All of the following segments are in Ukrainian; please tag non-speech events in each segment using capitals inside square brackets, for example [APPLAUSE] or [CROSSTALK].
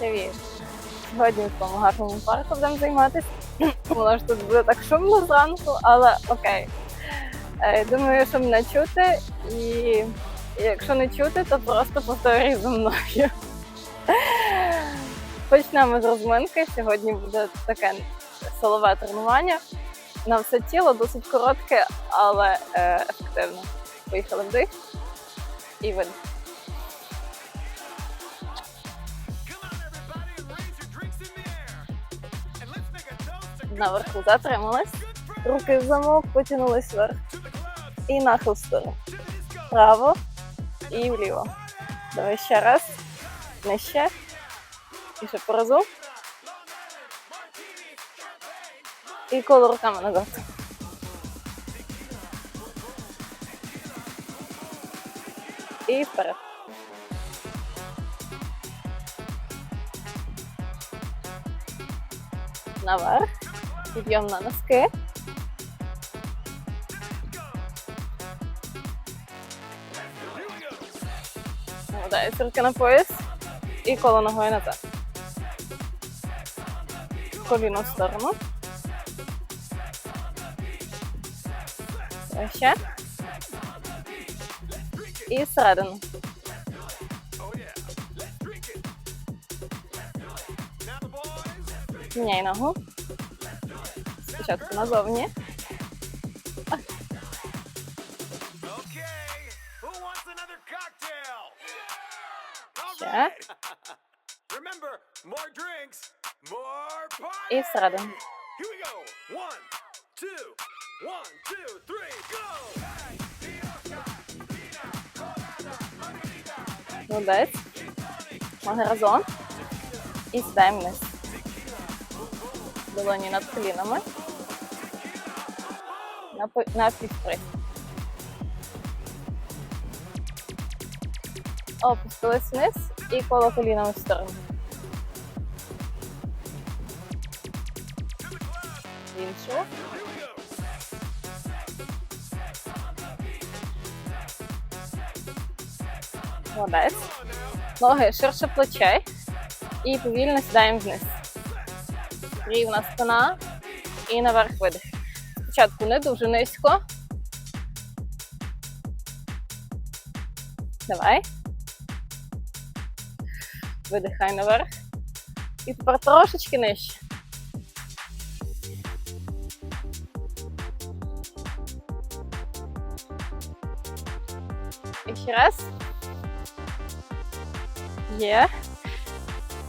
Привіт! Сьогодні в тому гарному парку будемо займатися. [CLEARS THROAT] Воно ж тут буде так шумно зранку, але окей. Е, Думаю, що мене чути, і якщо не чути, то просто повторюй за мною. [LAUGHS] Почнемо з розминки. Сьогодні буде таке силове тренування. На все тіло досить коротке, але е, ефективне. Поїхали вдих і видих. Наверху затримались. Руки в замок, потягнулись вверх. І нахил в сторону. Вправо і вліво. Давай ще раз. Нижче. І ще по разу. І коло руками назад. І вперед. Наверх. Підйом на носки. Молодець, руки на пояс. І коло ногою назад. Коліно в сторону. Ще. І всередину. Міняй ногу. Спочатку назовні. Okay, who wants another cocktail? All Ще. right. Remember, more drinks, more party. І всередину. Here we go. One, two, one, two, three, go. Молодець. Ноги разом. І сідаємо вниз. Долоні над колінами. На, півтори. Опустились вниз і коло колінами в сторону. Іншу. Молодець. Ноги ширше плечей і повільно сідаємо вниз. Рівна спина і наверх видих. Спочатку не дуже низько. Давай. Видихай наверх. І тепер трошечки нижче. І ще раз. Є.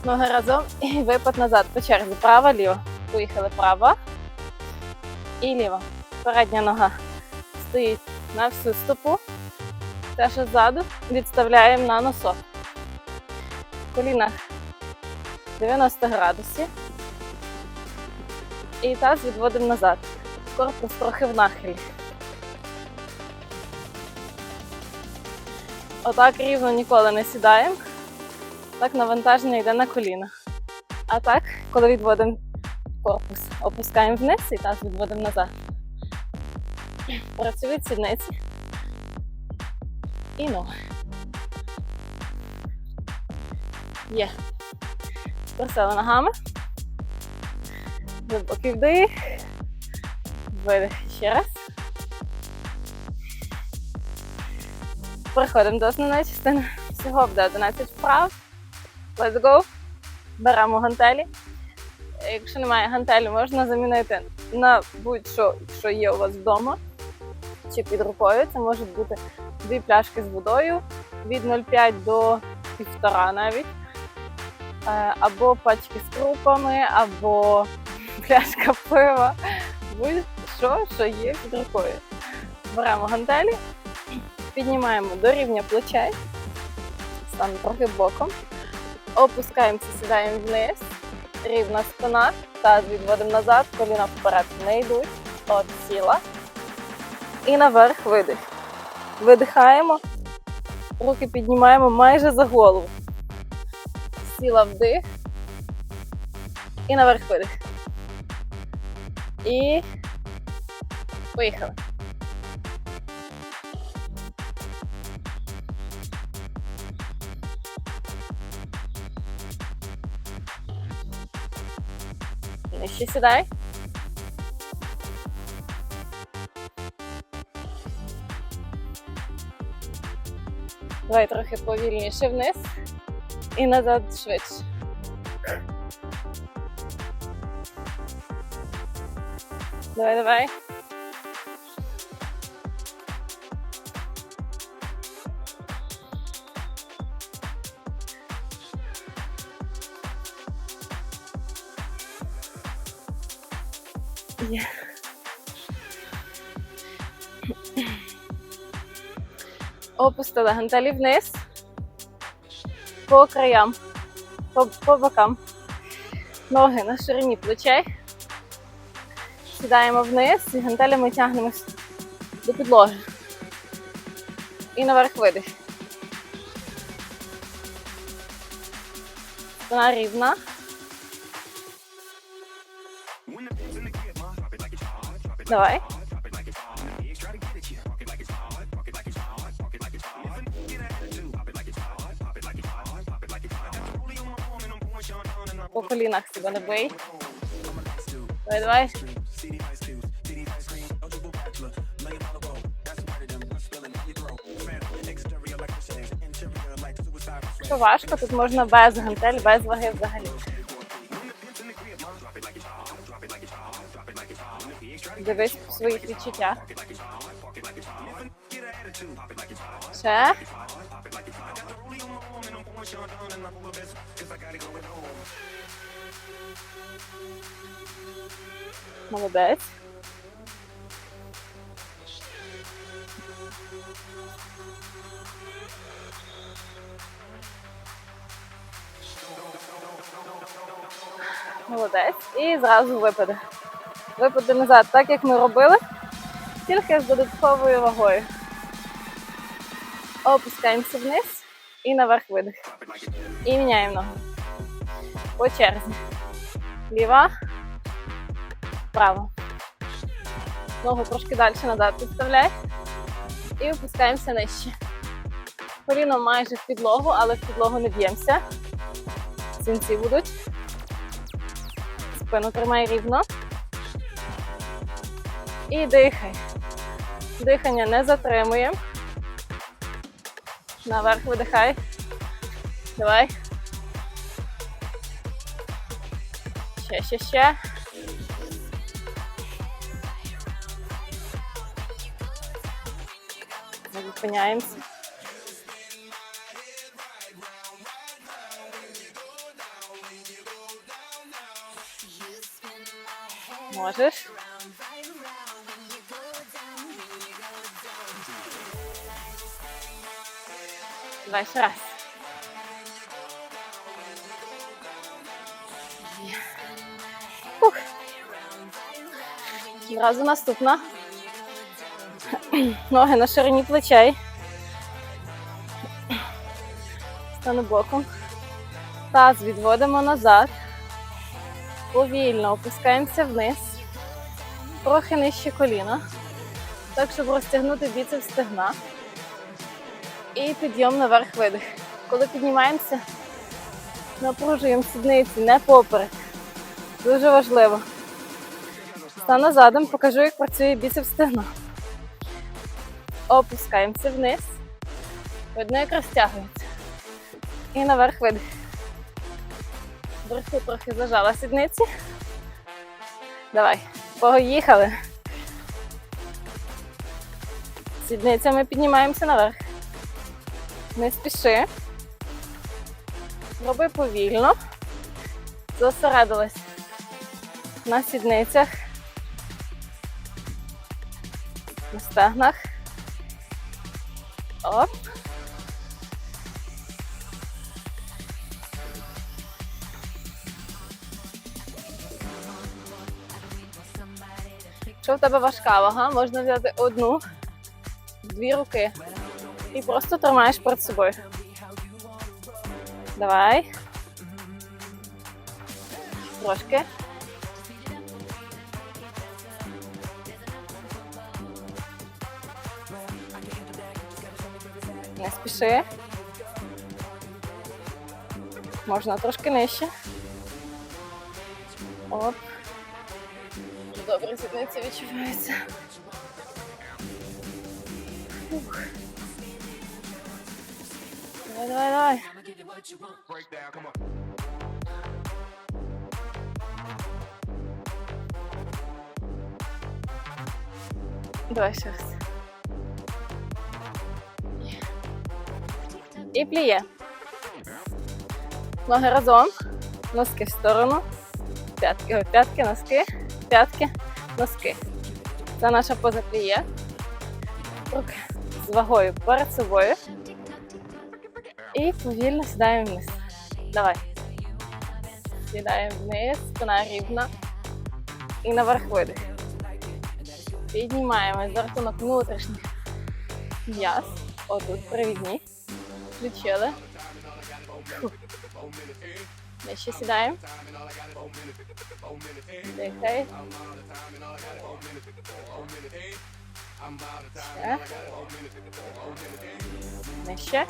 Ноги разом і випад назад по черзі. Права, ліва. Поїхали права і ліва. Передня нога стоїть на всю стопу. Те, що ззаду відставляємо на носок. В колінах 90 градусів. І таз відводимо назад. Корпус трохи в нахилі. Отак рівно ніколи не сідаємо. Так навантаження йде на коліна. А так, коли відводимо корпус, опускаємо вниз і таз відводимо назад. Працюють сідниці і ноги. Є. Просили ногами. Глибокий вдих. Видих ще раз. Переходимо до основної частини. Всього буде 11 вправ. Let's go. Беремо гантелі. Якщо немає гантелі, можна замінити на будь-що, що є у вас вдома чи під рукою. Це можуть бути дві пляшки з водою від 0,5 до 1,5 навіть. Е, Або пачки з крупами, або [LAUGHS] пляшка пива. Будь-що, що є під рукою. Беремо гантелі, піднімаємо до рівня плечей, станемо трохи боком. Опускаємося, сідаємо вниз, рівна спина, таз відводимо назад, коліна вперед не йдуть. От сіла. І наверх видих. Видихаємо, руки піднімаємо майже за голову. Сіла вдих. І наверх видих. І поїхали. Нижче сідай. Давай трохи повільніше вниз і назад швидше. Давай, давай. Опустили гантелі вниз по краям, по, по бокам. Ноги на ширині плечей. Сідаємо вниз і гантелями тягнемось до підлоги. І наверх видих. Спина рівна. Давай. Колінах себе не бий. Давай, давай. Якщо важко, тут можна без гантель, без ваги взагалі. Дивись в своїх відчуттях. Ще. Молодець. Молодець. І зразу випаде. Випаде назад, так як ми робили, тільки з додатковою вагою. Опускаємося вниз і наверх видих. І міняємо ногу. По черзі. Ліва, права. Ногу трошки далі назад підставляй. І опускаємося нижче. Коліно майже в підлогу, але в підлогу не б'ємося. Сінці будуть. Спину тримай рівно. І дихай. Дихання не затримуємо. Наверх видихай. Давай. Ще, ще, ще. Зупиняємося. Можеш. Давай ще раз. Одразу наступна. [CLEARS THROAT] Ноги на ширині плечей. Стану боком. Таз відводимо назад. Повільно опускаємося вниз. Трохи нижче коліна. Так, щоб розтягнути біцепс стегна. І підйом наверх видих. Коли піднімаємося, напружуємо сідниці, не поперек. Дуже важливо. Стану задом, покажу, як працює біцепс стегна. Опускаємося вниз. Видно, як розтягується. І наверх видих. Вверху трохи зажала сідниці. Давай, поїхали. Сідницями піднімаємося наверх. Не спіши. Роби повільно. Зосередилась на сідницях, на стегнах. Оп. Якщо в тебе важка вага, можна взяти одну, дві руки і просто тримаєш перед собою. Давай. Трошки. Спіши. Можна трошки нижче. Оп. Добре сідниця відчувається. Давай, давай, давай. Давай ще. І пліє. Ноги разом. Носки в сторону. П'ятки, п'ятки, носки, п'ятки, носки. Це наша поза пліє. Руки з вагою перед собою. І повільно сідаємо вниз. Давай. Сідаємо вниз, спина рівна. І наверх видих. Піднімаємо за рахунок внутрішніх м'яз. Отут привідні. Включили. Фух. Нижче сідаємо. Дихай. Ще.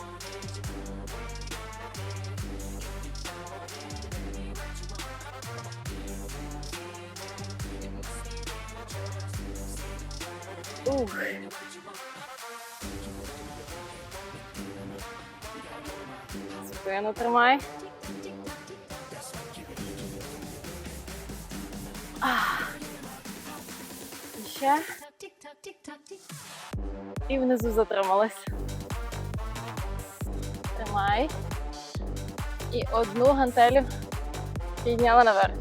Спину тримай. Ах. Ще. І внизу затрималась. Тримай. І одну гантелю підняла наверх.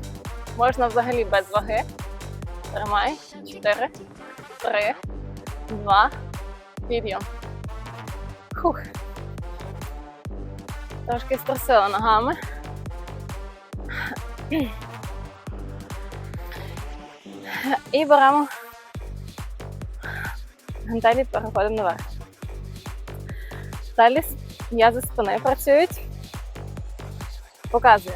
Можна взагалі без ваги. Тримай. Чотири, три, два, підйом. Хух. Трошки струсила ногами. І беремо гантелі, переходимо наверх. Далі м'язи спини працюють. Показую.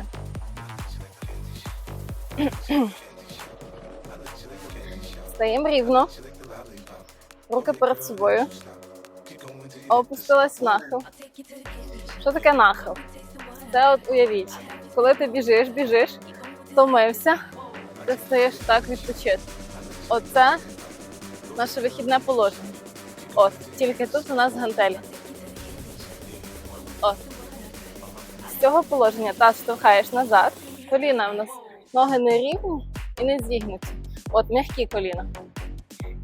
Стаємо рівно. Руки перед собою. Опустилась нахил. Що таке нахил? Це от уявіть, коли ти біжиш, біжиш, втомився, ти стаєш так відпочити. Оце наше вихідне положення. От, тільки тут у нас гантелі. От. З цього положення таз штовхаєш назад, коліна у нас ноги не рівні і не зігнуті. От м'які коліна.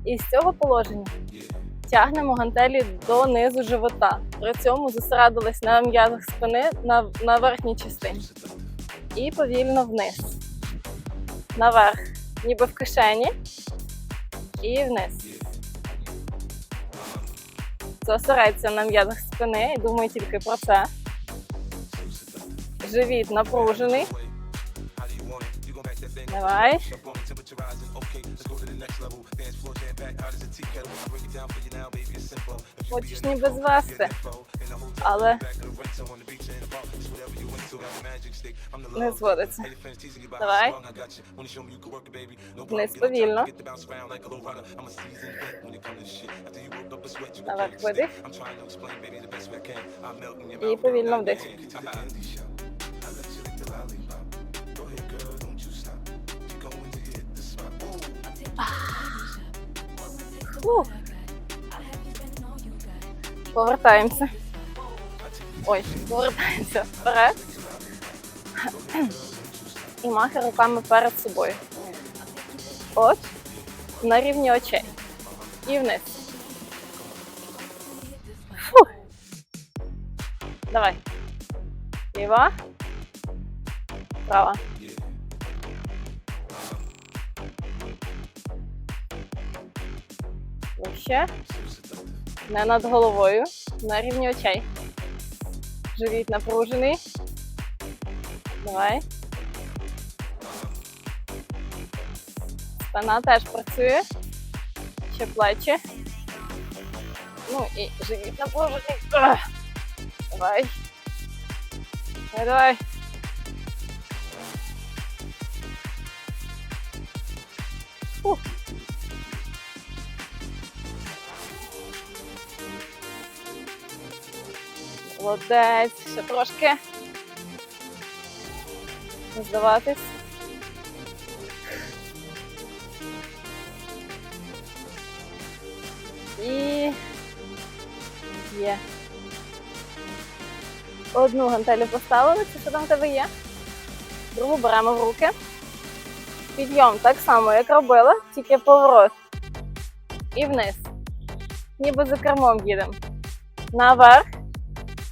І з цього положення тягнемо гантелі до низу живота. При цьому зосередились на м'язах спини на, на верхній частині. І повільно вниз. Наверх, ніби в кишені. І вниз. Зосередься на м'язах спини і думай тільки про це. Живіт напружений. Давай. Хочеш ніби звести, але не зводиться. Давай. Вниз повільно. Наверх видих. І повільно вдих. Повертаємося. Ой, повертаємося вперед. І махи руками перед собою. От, на рівні очей. І вниз. Фух. Давай. Ліва. Права. Вище. Не над головою. На рівні очей. Живіт напружений. Давай. Спина теж працює. Ще плечі. Ну і живіт напружений. Давай. Давай, давай. Молодець. Ще трошки. Не здаватись. І є. Одну гантелю поставили, це що там в тебе є. Другу беремо в руки. Підйом так само, як робила, тільки поворот. І вниз. Ніби за кермом їдемо. Наверх.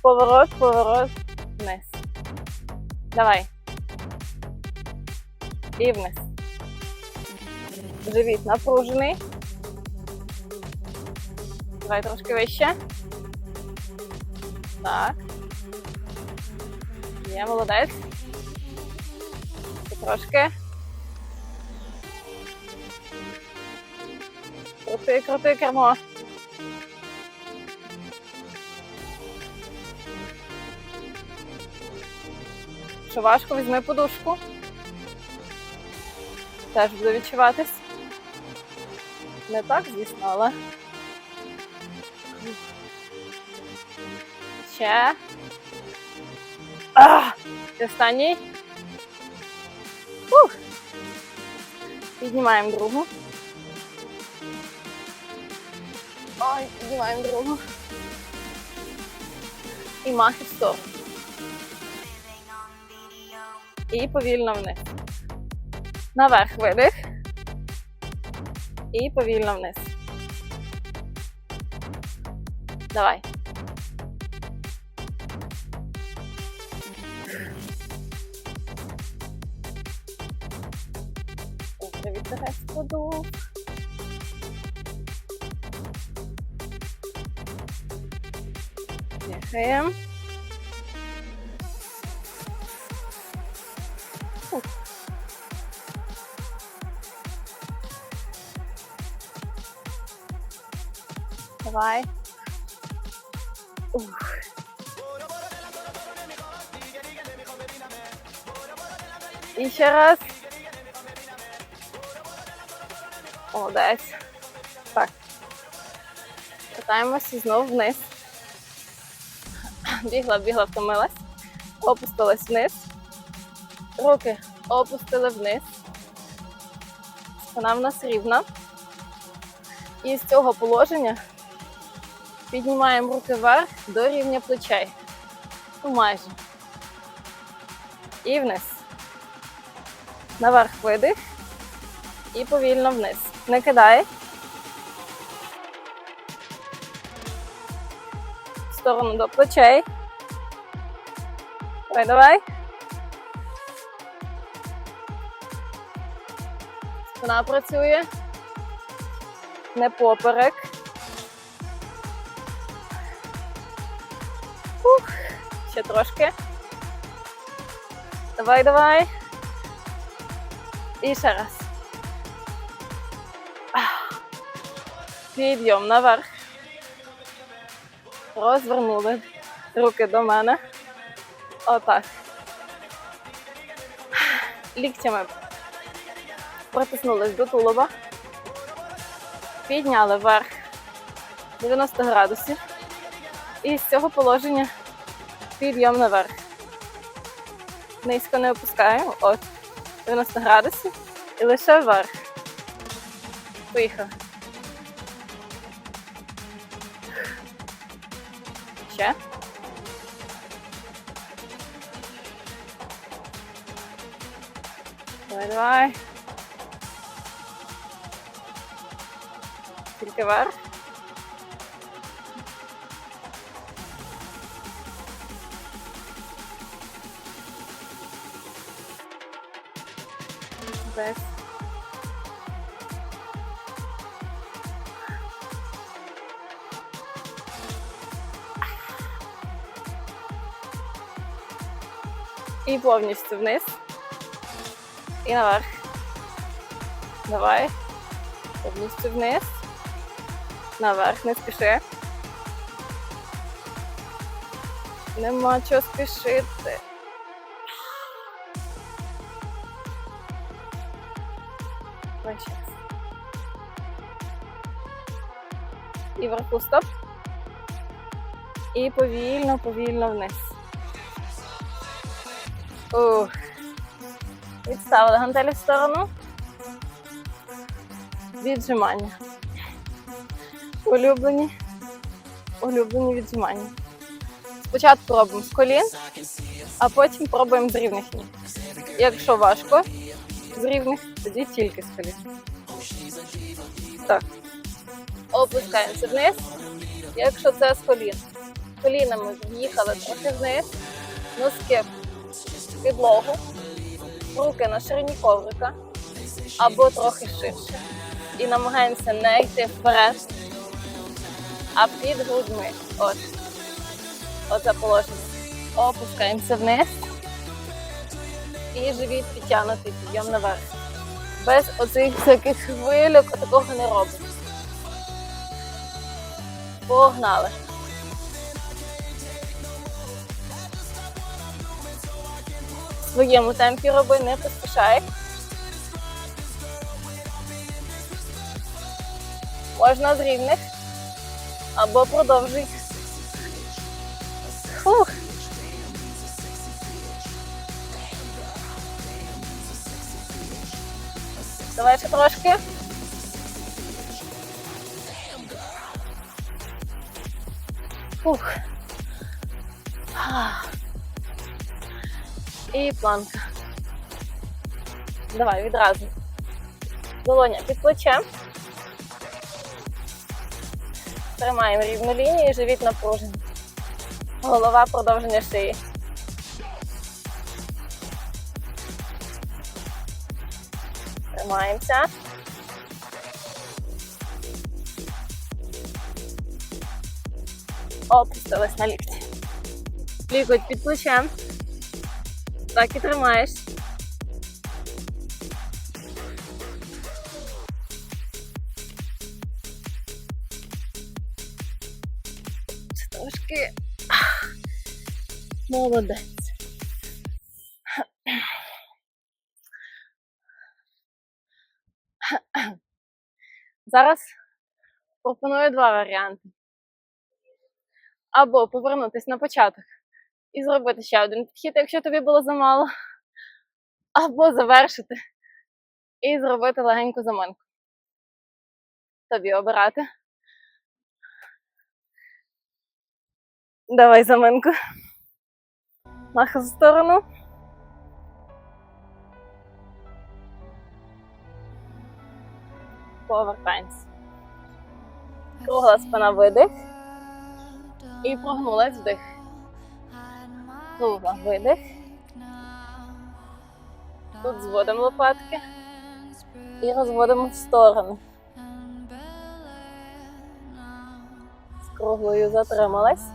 Поворот, поворот, вниз. Давай. І вниз. Живіт напружений. Давай трошки вище. Так. Є, молодець. Трошки. Крути, крути кермо. Що важко, візьми подушку. Теж буде відчуватись. Не так, звісно, але. Ще. А! І Останній. Фух. Піднімаємо другу. Ой, піднімаємо другу. І махи в сторону. І повільно вниз. Наверх видих. І повільно вниз. Давай. Добре, відбере споду. Дихаємо. Давай. Ух. І раз. Молодець. Так. Катаємось знову вниз. Бігла, бігла, втомилась. Опустилась вниз. Руки опустили вниз. Спина в нас рівна. І з цього положення піднімаємо руки вверх до рівня плечей. Ну, майже. І вниз. Наверх видих. І повільно вниз. Не кидай. В сторону до плечей. Давай, давай. Спина працює. Не поперек. Ще трошки. Давай, давай. І ще раз. Підйом наверх. Розвернули руки до мене. Отак. Ліктями протиснулись до тулуба. Підняли вверх 90 градусів. І з цього положення підйом наверх. Низько не опускаємо. От. 90 градусів. І лише вверх. Поїхали. Ще. Давай, давай. Тільки вверх. І повністю вниз. І наверх. Давай. Повністю вниз. Наверх, не спіши. Нема чого спішити. Ще. І вверху стоп. І повільно, повільно вниз. Відставили гантелі в сторону. Віджимання. Улюблені. Улюблені віджимання. Спочатку робимо з колін, а потім пробуємо з рівних ніг. Якщо важко, з рівних, тоді тільки з колін. Так. Опускаємося вниз. Якщо це з колін. Колінами в'їхали трохи вниз, носки підлогу, руки на ширині коврика або трохи ширше. І намагаємося не йти вперед, а під грудьми. От. Оце положення. Опускаємося вниз. І живіт підтягнутий, підйом наверх. Без оцих всяких хвильок такого не робимо. Погнали. Своєму темпі роби, не поспішай. Можна з рівних або продовжуй. Фух. Давай ще трошки. Фух. Ах. І планка. Давай відразу. Долоня під плечем. Тримаємо рівну лінію, живіт напружений. Голова продовження шиї. Тримаємося. Опустились на лікті. Лікоть під плечем. Так і тримаєш. Трошки. Молодець. Зараз пропоную два варіанти. Або повернутися на початок і зробити ще один підхід, якщо тобі було замало. Або завершити і зробити легеньку заминку. Тобі обирати. Давай заминку. Нахил в сторону. Повертаємось. Кругла спина видих. І прогнулась вдих. Кругла видих. Тут зводимо лопатки і розводимо в сторони. З круглою затрималась.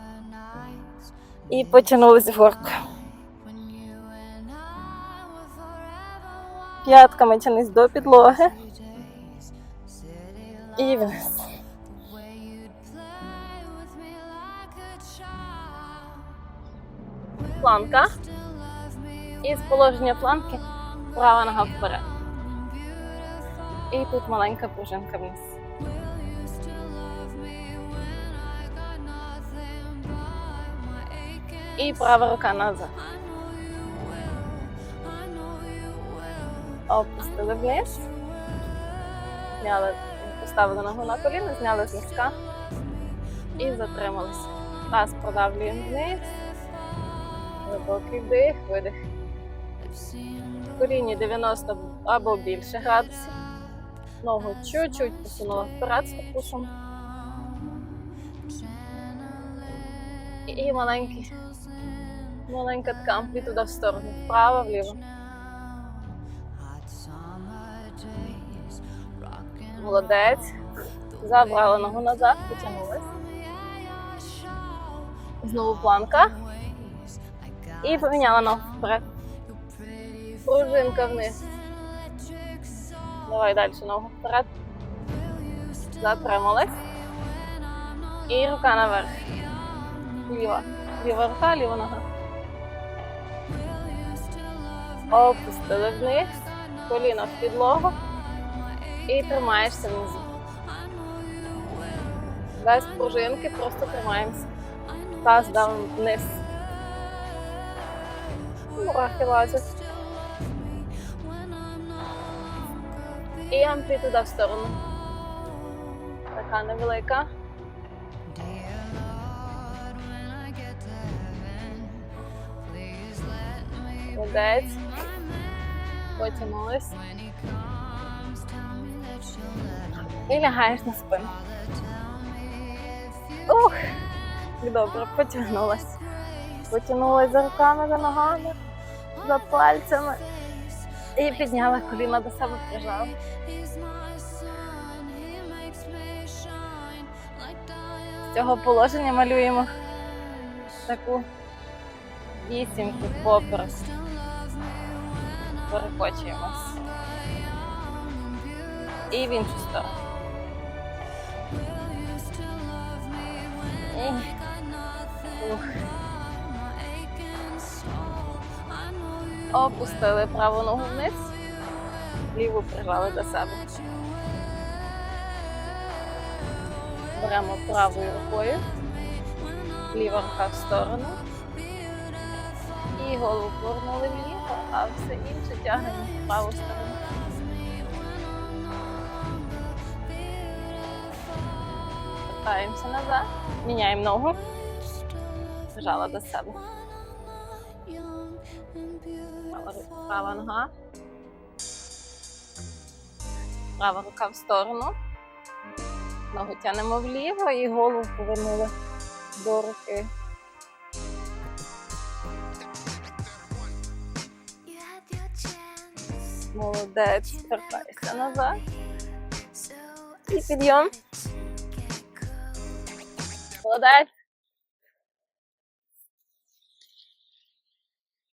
І потягнулись вгорку. П'ятками тянись до підлоги. І вниз. Планка. І з положення планки права нога вперед. І тут маленька пружинка вниз. І права рука назад. Опустили вниз. Зняли, поставили ногу на коліно, зняли з носка і затрималися. Таз продавлюємо вниз. Глибокий вдих, видих. В коліні 90 або більше градусів. Ногу чуть-чуть посунула вперед стопушем. І маленький, маленька така амплітуда в сторону. Вправо, вліво. Молодець. Забрала ногу назад, потягнулась. Знову планка. І поміняла ногу вперед. Пружинка вниз. Давай далі ногу вперед. Затрималась. І рука наверх. Ліва. Ліва рука, ліва нога. Опустили вниз. Коліно в підлогу. І тримаєшся внизу. Без пружинки просто тримаємося. Таз дав вниз. Ну, мурахи лазять. І амплі туди в сторону. Така невелика. Молодець. Потянулись. І лягаєш на спину. Ух! Добре, потягнулась. Потягнулась за руками за ногами за пальцями. І підняла коліна до себе, прижала. З цього положення малюємо таку вісімку поперек. Перекочуємось. І в іншу сторону. І... Ух. Опустили праву ногу вниз, ліву прижали до себе. Беремо правою рукою, ліва рука в сторону. І голову повернули вліво, а все інше тягнемо в праву сторону. Вертаємося назад, міняємо ногу, прижала до себе. Права, нога. Права рука в сторону. Ногу тянемо вліво і голову повернули до руки. Молодець, вертайся назад. І підйом. Молодець.